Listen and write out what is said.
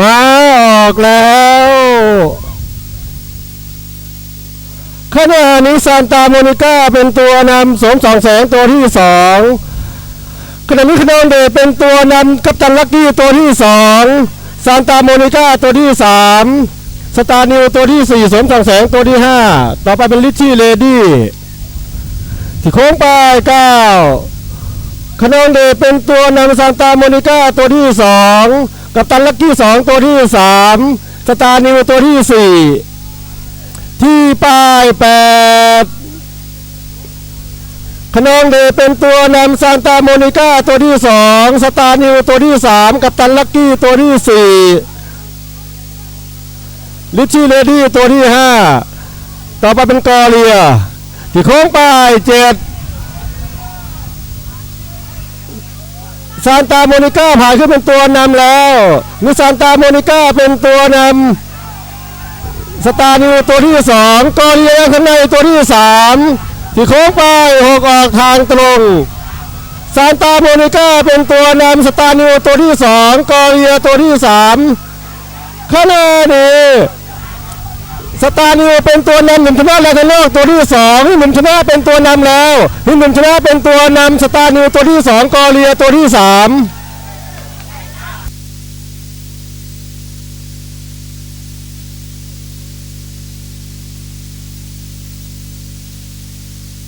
มาออกแล้วขณะนี้ซานตาโมนิก้าเป็นตัวนำสมสองแสงตัวที่สองขณะนี้คานองเดเป็นตัวนำกัปตันลักกี้ตัวที่สองซานตาโมนิก้าตัวที่สามสตาร์นิวตัวที่สี่สมสองแสงตัวที่ห้าต่อไปเป็นลิชชี่เลดี้ที่โค้งไปเก้าขนองเดเป็นตัวนำซานตาโมนิก้าตัวที่สอง กัปตันลักกี้สองตัวที่สามสตาร์นิวตัวที่สี่ที่ป้ายแปดขนองเดเป็นตัวนำซานตาโมนิก้าตัวที่สองสตาร์นิวตัวที่สามกัปตันลักกี้ตัวที่สี่ลิชชี่เลดี้ตัวที่ห้าต่อไปเป็นกอเรีย ที่โค้งป้ายเจ็ด ซานตาโมนิก้าผ่านขึ้นเป็นตัวนำแล้วมิซานตาโมนิก้าเป็นตัวนำสตาร์นิวตัวที่สองกอเรียข้างในตัวที่สามที่โค้งไปหกออกทางตรงซานตาโมนิก้าเป็นตัวนำสตาร์นิวตัวที่สองกอเรียตัวที่สามขณะนี้ สตาร์นิวเป็นตัวนำหนุ่มชนะแล้วในโลกตัวที่สองหนุ่มชนะเป็นตัวนำแล้วหนุ่มชนะเป็นตัวนำสตาร์นิวตัวที่สองกอเรียตัวที่สาม